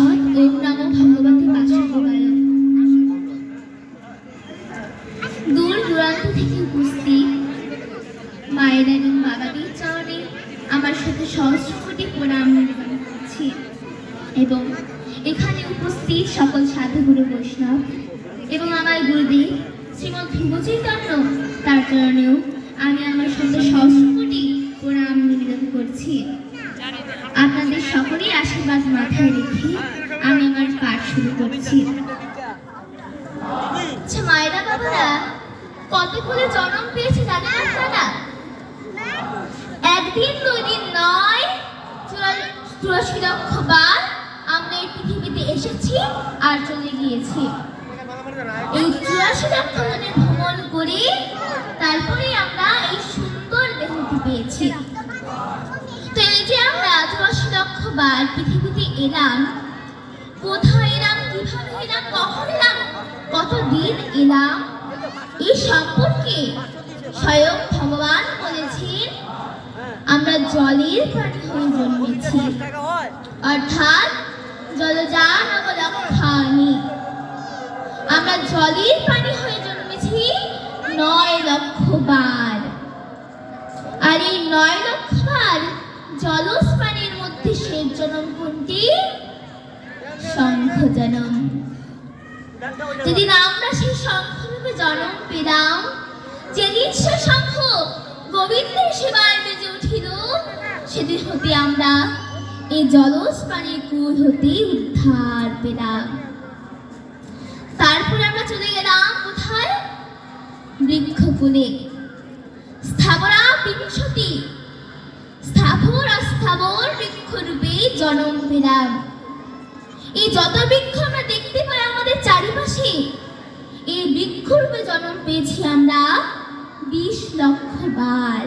উপনিষদ ওম দূর দূরান্ত থেকে উপস্থিত মায়ের এবং বাবাদের চরণে আমার সাথে সহস্র কোটি প্রণাম করছি। এবং এখানে উপস্থিত সকল সাধুগুরু বৈষ্ণব এবং আমার গুরুদেব শ্রীমৎ ধ্রুব চৈতন্য তার চরণেও আমি আমার সাথে সহস্র কোটি প্রণাম নিবেদন করছি আপনাদের সকলের আশীর্বাদ মাথায় রেখে আমি আমার পাঠ শুরু করছি। আচ্ছা মায়েরা বাবারা, কতগুলো জন্ম পেয়েছে জানেন আপনারা? একদিন দুই দিন নয় চুরা- চুরাশি লক্ষ বার আমরা এই পৃথিবীতে এসেছি আর চলে গিয়েছি। এই চুরাশি লক্ষ জনের ভ্রমণ করে তারপরে আমরা এই সুন্দর দেহটি পেয়েছি। তো এই যে আমরা চুরাশি বার পৃথিবীতে এলাম। কোথায় এলাম, কীভাবে এলাম, কখন এলাম, কতদিন এলাম এই সম্পর্কে স্বয়ং ভগবান বলেছেন, আমরা জলের প্রাণী হয়ে জন্মেছি। অর্থাৎ অবলক্ষানি। আমরা জলের প্রাণী হয়ে জন্মেছি নয় লক্ষ বার। আর এই নয় লক্ষ বার জলজ জনম কোনটি যেদিন আমরা সেই জনম পেলাম, যেদিন সে শঙ্খ গোবিন্দের সেবায় বেজে উঠিল, সেদিন হতে আমরা এই জলজ প্রাণীর কুল হতে উদ্ধার পেলাম। তারপরে আমরা চলে গেলাম কোথায়? বৃক্ষকুলে। স্থাবরা বিংশতি। স্থাবর আর স্থাবর জনম পেলাম এই যত বৃক্ষ আমরা দেখতে পাই আমাদের চারিপাশে, এই বৃক্ষরূপে জন্ম পেয়েছি আমরা বিশ লক্ষ বার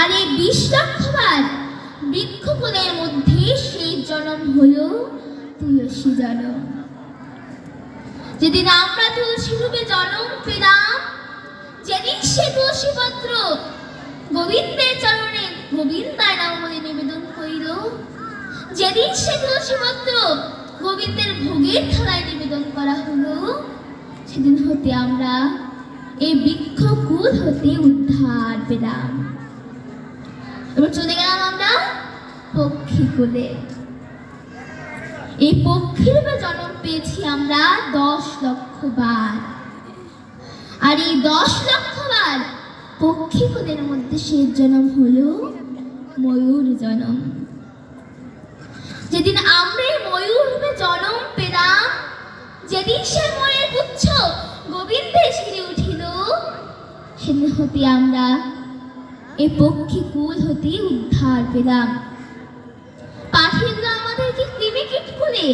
আর এই বিশ লক্ষ বার বৃক্ষকুলের মধ্যে সেই জন্ম হলো তুলসী জন্ম। যেদিন আমরা তুলসী রূপে জন্ম পেলাম, যেদিন সে তুলসী পত্র গোবিন্দের চরণে গোবিন্দায় নাম বলে নিবেদন করিল? যেদিন সে তুলসী পত্র গোবিন্দের ভোগের থালায় নিবেদন করা হলো, সেদিন হতে আমরা এই বৃক্ষকুল হতে উদ্ধার পেলাম। এবার চলে গেলাম আমরা পক্ষীকুলে এই পক্ষীরূপে জন্ম পেয়েছি আমরা দশ লক্ষ বার। আর এই দশ লক্ষ বার পক্ষীকুলের মধ্যে সে জন্ম হলো ময়ূর জনম। যেদিন আমরা ময়ূর রূপে জনম পেলাম, যেদিন সে মনের পুচ্ছ গোবিন্দের শিরে উঠিল সেদিন হতে আমরা এই পক্ষী কুল হতে উদ্ধার পেলাম। পাখিগুলো আমাদেরকে কৃমিকীট কুলে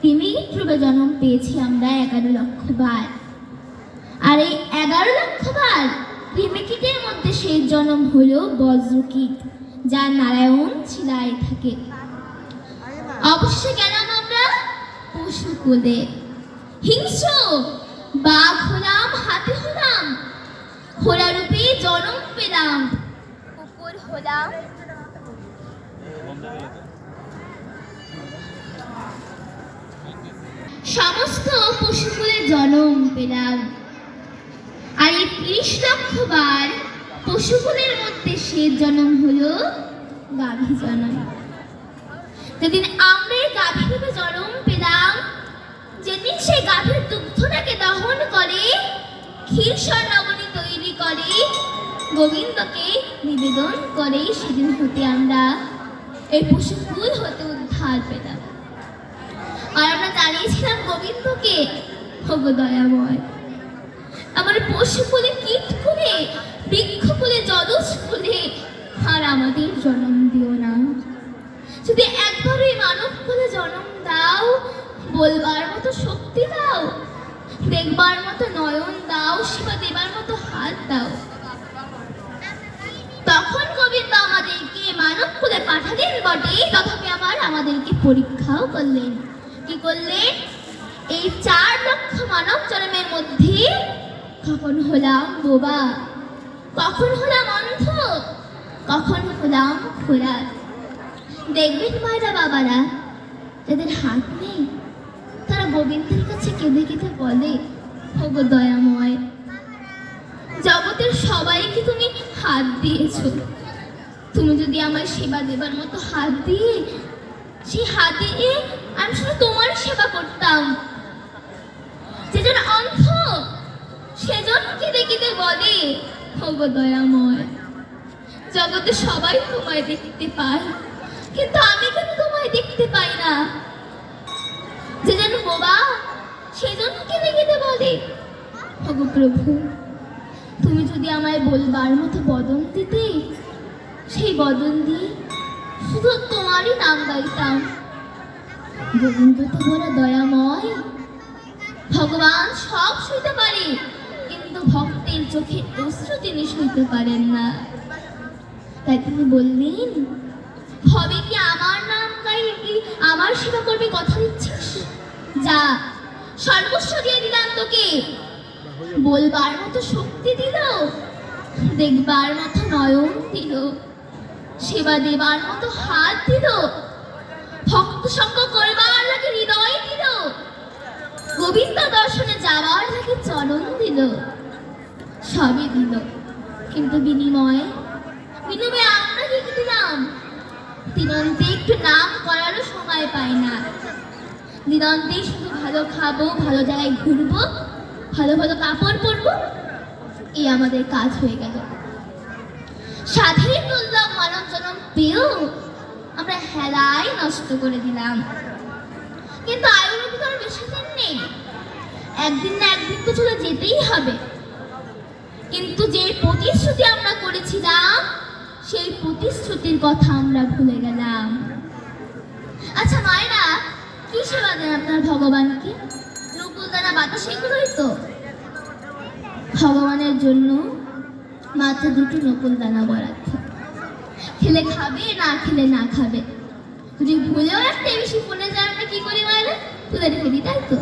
কৃমিকীট রূপে জন্ম পেয়েছি আমরা এগারো লক্ষ বার। আর এই এগারো লক্ষ বার কৃমিকীটের মধ্যে সেই জন্ম হলো বজ্রকীট, যা নারায়ণ ছিলায় থাকে। অবশ্যই গেলাম আমরা পশু কোলে হিংস্র, বাঘ হলাম, হাতি হলাম ঘোড়া জনম পেলাম। কুকুর হলাম। সমস্ত পশুকুলে জনম পেলাম। আর এই ত্রিশ লক্ষ বার পশুকুলের মধ্যে সে জনম হলো গাভী জনম। যেদিন আমরা গাভী রূপে জন্ম পেলাম, যেদিন সেই গাভীর দুগ্ধটাকে দহন করে ক্ষীর স্বর্ণবনী তৈরি করে গোবিন্দকে নিবেদন করে সেদিন হতে আমরা এই পশুকুল হতে উদ্ধার পেলাম। আর আমরা জানিয়েছিলাম গোবিন্দকে ভগ দয়াময়। আমার পশুকুলে কীট কুলে বৃক্ষ কুলে জলজ কুলে আর আমাদের জন্ম দিও না। যদি একবার ওই মানব কুলে জন্ম দাও, বলবার মতো শক্তি দাও, দেখবার মতো নয়ন দাও সেবা দেবার মতো হাত দাও। তখন গোবিন্দ আমাদেরকে মানব কুলে পাঠালেন বটে, তথাপি আবার আমাদেরকে পরীক্ষাও করলেন। কি করলেন? এই চার লক্ষ মানব জন্মের মধ্যে কখন হলাম বোবা? কখন হলাম অন্ধ? কখন হলাম খোলা দেখবেন মায়েরা বাবারা, যাদের হাত নেই, তারা গোবিন্দের কাছে কেঁদে কেঁদে বলে ভগ দয়াময়, জগতের সবাইকে তুমি হাত দিয়েছ। তুমি যদি আমার সেবা দেবার মতো হাত দিয়ে, সেই হাত দিয়ে আমি শুধু তোমার সেবা করতাম। যেজন অন্ধ সেজন কেঁদে কেঁদে বলে? ভগ দয়াময়, জগতে সবাই তোমায় দেখতে পায়, কিন্তু আমি কেন তোমায় দেখতে পাই না? যে যেন বোবা সেজন কেঁদে কেঁদে বলে? ভগ প্রভু, তুমি যদি আমায় বলবার মতো বদন দিতে, সেই বদন দিয়ে শুধু তোমারই নাম গাইতাম। গোবিন্দ তো বড় দয়াময়, ভগবান সব সইতে পারে। কিন্তু ভক্তের চোখে অশ্রু তিনি সইতে পারেন না। তাই তিনি বললেন, হবে কি আমার নাম গাইলে কি আমার সেবা করবে কথা দিচ্ছিস? যা, সর্বস্ব দিয়ে দিলাম তোকে। বলবার মতো শক্তি দিল, দেখবার মতো নয়ন দিল, সেবা দেবার মতো হাত দিল, ভক্ত সঙ্গ করবার লাগে হৃদয় দিল, গোবিন্দ দর্শনে যাওয়ার লাগে চলন দিল। সবই দিল। কিন্তু বিনিময়ে বিনিময়ে আমরা কি দিলাম? দিনন্তে একটু নাম করারও সময় পাই না। দিনন্তে শুধু ভালো খাব, ভালো জায়গায় ঘুরবো, ভালো ভালো কাপড় পরবো এই আমাদের কাজ হয়ে গেল। স্বাধীন তুললাম মানব জনম পেয়েও আমরা হেলাই নষ্ট করে দিলাম। কিন্তু আয়ুর ভিতর বেশি দিন নেই। একদিন না একদিন তো চলে যেতেই হবে। কিন্তু যে প্রতিশ্রুতি আমরা করেছিলাম, সেই প্রতিশ্রুতির কথা আমরা ভুলে গেলাম। আচ্ছা মায়েরা সেবা দেন আপনার ভগবানকে? নকুল দানা বাতাস এগুলোই তো। ভগবানের জন্য মাত্র দুটো নকুল দানা বরাদ্দ। খেলে খাবে, না খেলে না খাবে। যদি ভুলেও একটা বেশি পড়ে যায়, আমরা কি করি মায়েরা? তুলে রেখে দিই, তাই তো?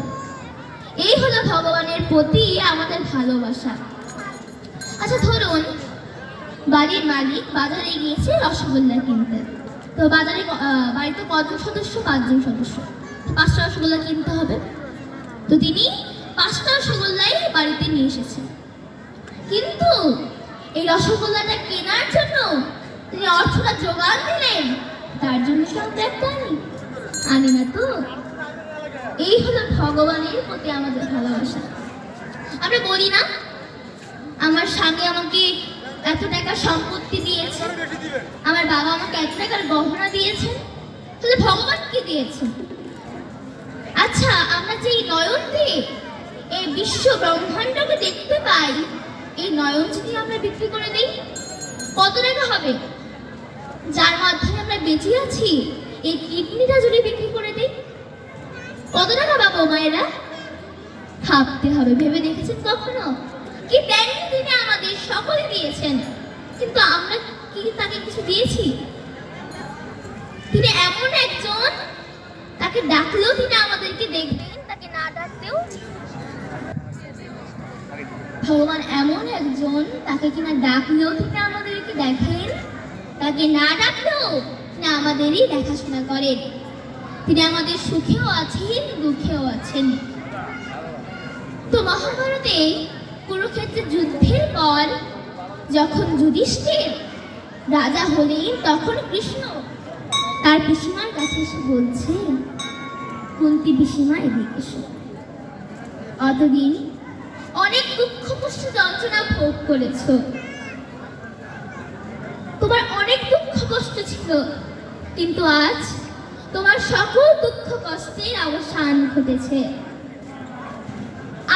এই হলো ভগবানের প্রতি আমাদের ভালোবাসা। আচ্ছা ধরুন, বাড়ির মালিক বাজারে গিয়েছে রসগোল্লা কিনতে। তো বাজারে বাড়িতে কজন সদস্য? পাঁচজন সদস্য। পাঁচটা রসগোল্লা কিনতে হবে। তো তিনি পাঁচটা রসগোল্লাই বাড়িতে নিয়ে এসেছেন। কিন্তু এই রসগোল্লাটা কেনার জন্য তিনি অর্থটা জোগান দিলেন। তার জন্য কি আমরা একটা আনি আনি না তো। এই হলো ভগবানের প্রতি আমাদের ভালোবাসা। আমরা বলি না আমার স্বামী আমাকে এত টাকা সম্পত্তি দিয়েছে। আমার বাবা আমাকে এত টাকার গহনা দিয়েছেন তাহলে ভগবান কি দিয়েছেন আচ্ছা আমরা যে এই নয়ন দিয়ে এই বিশ্ব ব্রহ্মাণ্ডকে দেখতে পাই, এই নয়ন যদি আমরা বিক্রি করে দিই, কত টাকা হবে? যার মাধ্যমে আমরা বেঁচে আছি, এই কিডনিটা যদি বিক্রি করে দিই, কত টাকা পাবো মায়েরা? ভাবতে হবে, ভেবে দেখেছেন কখনো? কি দেননি তিনি আমাদের সকলে দিয়েছেন? কিন্তু আমরা কি তাকে কিছু দিয়েছি? তিনি এমন একজন, তাকে ডাকলেও তিনি আমাদেরকে দেখবেন, তাকে না ডাকলেও ভগবান এমন একজন, তাকে কিনা ডাকলেও তিনি আমাদেরকে দেখেন, তাকে না ডাকলেও তিনি আমাদেরই দেখাশোনা করেন। তিনি আমাদের সুখেও আছেন, দুঃখেও আছেন। তো মহাভারতে কুরুক্ষেত্রের যুদ্ধের পর যখন যুধিষ্ঠির রাজা হলেন, তখন কৃষ্ণ তার পিসিমার কাছে এসে বলছে, কুন্তি পিসিমা, এদিকে অতদিন অনেক দুঃখ, কষ্ট, যন্ত্রণা ভোগ করেছ। তোমার অনেক দুঃখ, কষ্ট ছিল, কিন্তু আজ তোমার সকল দুঃখ, কষ্টের অবসান ঘটেছে।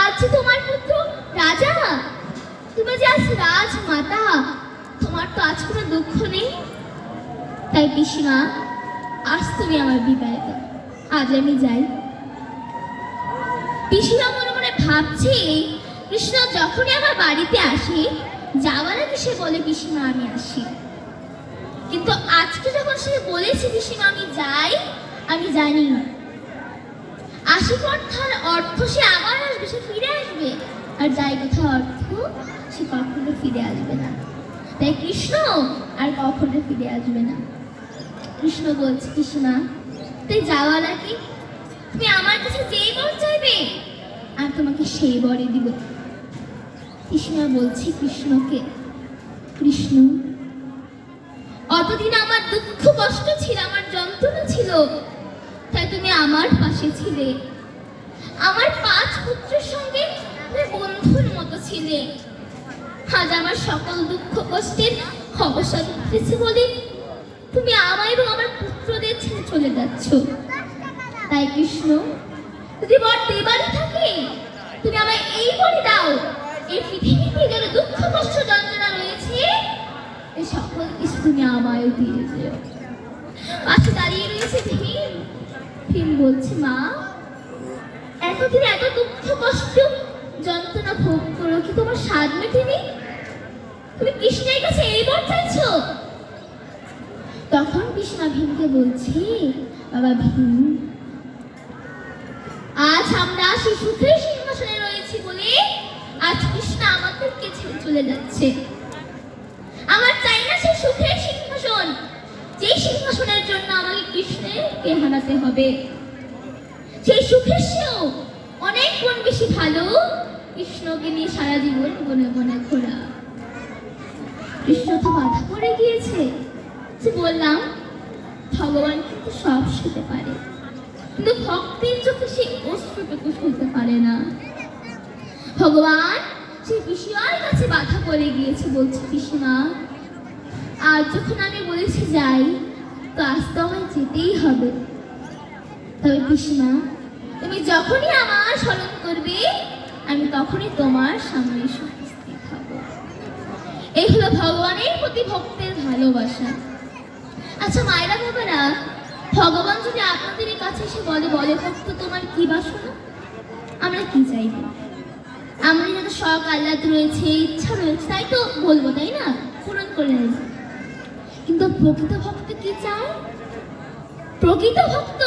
আজ তোমার পুত্র রাজা? তুমি যে আজ রাজমাতা, তোমার তো আজ কোনো দুঃখ নেই? তাই পিসিমা, আজ তুমি আমার বিদায় আজ আমি যাই। পিসিমা মনে মনে ভাবছে, কৃষ্ণ যখনই আমার বাড়িতে আসে যাওয়ার আগে সে বলে, পিসিমা, আমি আসি। কিন্তু আজকে যখন সে বলেছে, পিসিমা, আমি যাই, আমি জানি আসি কথার অর্থ সে আবার আসবে, সে ফিরে আসবে। আর যাই কথা অর্থ, সে কখনো ফিরে আসবে না। তাই কৃষ্ণ আর কখনো ফিরে আসবে না। কৃষ্ণ বলছে, কৃষ্ণা, তাই যাওয়া আগে তুমি আমার কাছে যেই বর চাইবে, আর তোমাকে সেই বরে দিব। কৃষ্ণা বলছি, কৃষ্ণকে, কৃষ্ণ, অতদিন আমার দুঃখ কষ্ট ছিল, আমার যন্ত্রণা ছিল, তাই তুমি আমার পাশে ছিলে। আমার পাঁচ পুত্রের সঙ্গে তুমি বন্ধুর মতো ছিলে। আজ আমার সকল দুঃখ কষ্টের অবসান উঠেছে বলে তুমি আমায় এবং আমার পুত্রদের ছেড়ে চলে যাচ্ছ। তাই কৃষ্ণ, যদি বর দেবারই থাকে, তুমি আমায় এই বলে দাও, এই পৃথিবীতে যত দুঃখ, কষ্ট, যন্ত্রণা রয়েছে এই সকল কিছু তুমি আমায় দিয়ে যেও পাশে দাঁড়িয়ে রয়েছে ভীম। ভীম বলছে, মা, এতদিন এত দুঃখ, কষ্ট যন্ত্রণা ভোগ করো, কি তোমার স্বাদ মেটেনি? তুমি কৃষ্ণের কাছে এই বর চাইছো? তখন কৃষ্ণা ভীমকে বলছি, বাবা ভীম, আজ আমরা সুখের সিংহাসনে রয়েছি বলে আজ কৃষ্ণ আমাদেরকে ছেড়ে চলে যাচ্ছে। আমার চাই না সেই সুখের সিংহাসন, যে সিংহাসনের জন্য আমাকে কৃষ্ণকে হারাতে হবে। সেই সুখের সেও অনেক গুণ বেশি ভালো কৃষ্ণকে নিয়ে সারা জীবন বনে বনে ঘোরা। কৃষ্ণ তো বাধা পড়ে গিয়েছে। যে বললাম, ভগবান কিন্তু সব শুতে পারে। কিন্তু ভক্তির চোখে সেই অস্ত্রটুকু শুনতে পারে না। ভগবান সেই পিসিমার কাছে বাধা পড়ে গিয়েছে বলছে, পিসিমা আর যখন আমি বলেছি যাই, তো আজ তো আমায় যেতেই হবে। তবে পিসিমা তুমি যখনই আমার স্মরণ করবে, আমি তখনই তোমার সামনে এই হলো ভগবানের প্রতি ভক্তের ভালোবাসা। আচ্ছা মায়েরা বাবারা, ভগবান যদি আপনাদের কাছে এসে বলে বলে ভক্ত, তোমার কি বাসনা আমরা কি চাইব আমাদের যত শখ আহ্লাদ রয়েছে, ইচ্ছা রয়েছে, তাই তো বলব, তাই না? পূরণ করে কিন্তু প্রকৃত ভক্ত কি চায়? প্রকৃত ভক্ত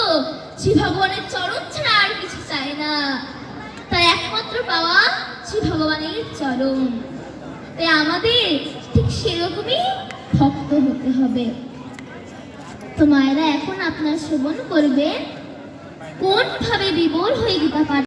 শ্রী ভগবানের চরণ ছাড়া আর কিছু চায় না। তাই একমাত্র পাওয়া শ্রী ভগবানের চরণ। তাই আমাদের ঠিক সেরকমই ভক্ত হতে হবে। তো মায়েরা, এখন আপনার শ্রবণ করবে কোন ভাবে বিবর হয়ে গীতা পাঠ